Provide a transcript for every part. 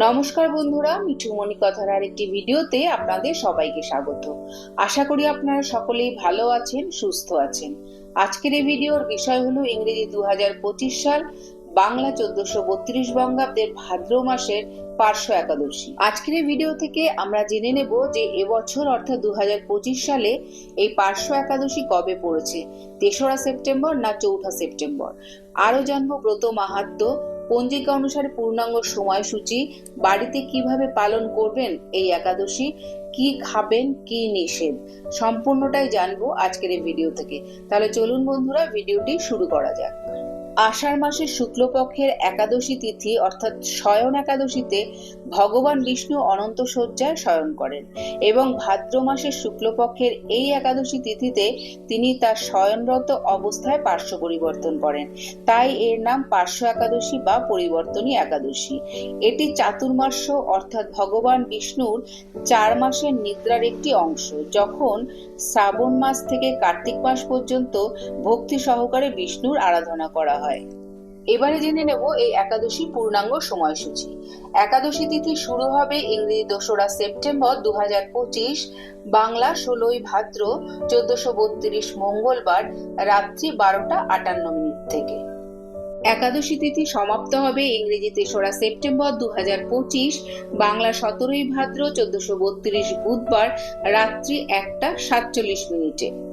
নমস্কার বন্ধুরা, মিঠুমণি কথার আর একটি ভিডিওতে আপনাদের সবাইকে স্বাগত। আশা করি আপনারা সকলেই ভালো আছেন, সুস্থ আছেন। আজকের এই ভিডিওর বিষয় হলো ইংরেজি দু হাজার পঁচিশ সাল, বাংলা চোদ্দশো বত্রিশ বঙ্গাব্দের ভাদ্র মাসের পার্শ্ব একাদশী। আজকের এই ভিডিও থেকে আমরা জেনে নেব যে এবছর অর্থাৎ দু হাজার পঁচিশ সালে এই পার্শ্ব একাদশী কবে পড়েছে, তেসরা সেপ্টেম্বর না চৌঠা সেপ্টেম্বর? আরও জানব ব্রত মাহাত্ম্য পঞ্জিকা অনুসারে পূর্ণাঙ্গ সময়সূচি বাড়িতে কীভাবে পালন করবেন এই একাদশী, কি খাবেন, কি নিষেধ, সম্পূর্ণটাই জানব আজকের এই ভিডিও থেকে। তাহলে চলুন বন্ধুরা ভিডিওটি শুরু করা যাক। আষাঢ় মাসের শুক্লপক্ষের একাদশী তিথি অর্থাৎ শয়ন একাদশীতে ভগবান বিষ্ণু অনন্ত শয্যায় শয়ন করেন এবং ভাদ্র মাসের শুক্লপক্ষের এই একাদশী তিথিতে তিনি তার শয়নরত অবস্থায় পার্শ্ব পরিবর্তন করেন। তাই এর নাম পার্শ্ব একাদশী বা পরিবর্তনী একাদশী। এটি চাতুর্মাস্য অর্থাৎ ভগবান বিষ্ণুর চার মাসের নিদ্রার একটি অংশ, যখন শ্রাবণ মাস থেকে কার্তিক মাস পর্যন্ত ভক্তি সহকারে বিষ্ণুর আরাধনা করা এবারে জেনে নেব এই একাদশী পূর্ণাঙ্গ সময়সূচি। একাদশী তিথি শুরু হবে ইংরেজি দোসরা সেপ্টেম্বর দু পঁচিশ, বাংলা ষোলোই ভাদ্র চোদ্দশো বত্রিশ মঙ্গলবার রাত্রি বারোটা আটান্ন মিনিট থেকে। একাদশী তিথি সমাপ্ত হবে ইংরেজি তেসরা সেপ্টেম্বর দু পঁচিশ, বাংলা সতেরোই ভাদ্র চোদ্দশো বত্রিশ বুধবার রাত্রি একটা সাতচল্লিশ মিনিটে।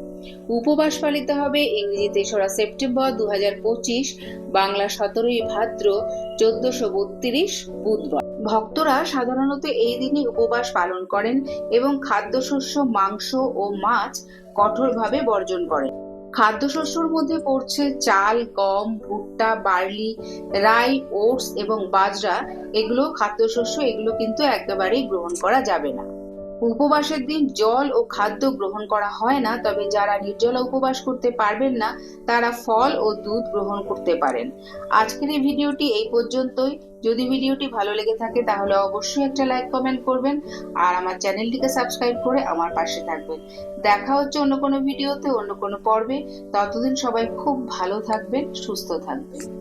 উপবাস পালিত হবে ইংরেজি তেসরা সেপ্টেম্বর দু হাজার পঁচিশ, বাংলা সতেরোই ভাদ্র চোদ্দশো বত্রিশ বুধবার। ভক্তরা সাধারণত এই দিনে উপবাস পালন করেন এবং খাদ্যশস্য, মাংস ও মাছ কঠোরভাবে বর্জন করেন। খাদ্যশস্যর মধ্যে পড়ছে চাল, গম, ভুট্টা, বার্লি, রাই, ওটস এবং বাজরা। এগুলো, খাদ্যশস্য, এগুলো কিন্তু একেবারেই গ্রহণ করা যাবে না। উপবাসের দিন জল ও খাদ্য গ্রহণ করা হয় না, তবে যারা নির্জলা উপবাস করতে পারবেন না, তারা ফল ও দুধ গ্রহণ করতে পারেন। আজকের এই ভিডিওটি এই পর্যন্তই। যদি ভিডিওটি ভালো লেগে থাকে, তাহলে অবশ্যই একটা লাইক, কমেন্ট করবেন আর আমার চ্যানেলটিকে সাবস্ক্রাইব করে আমার পাশে থাকবেন। দেখা হচ্ছে অন্য কোনো ভিডিওতে, অন্য কোনো পর্বে। ততদিন সবাই খুব ভালো থাকবেন, সুস্থ থাকবেন।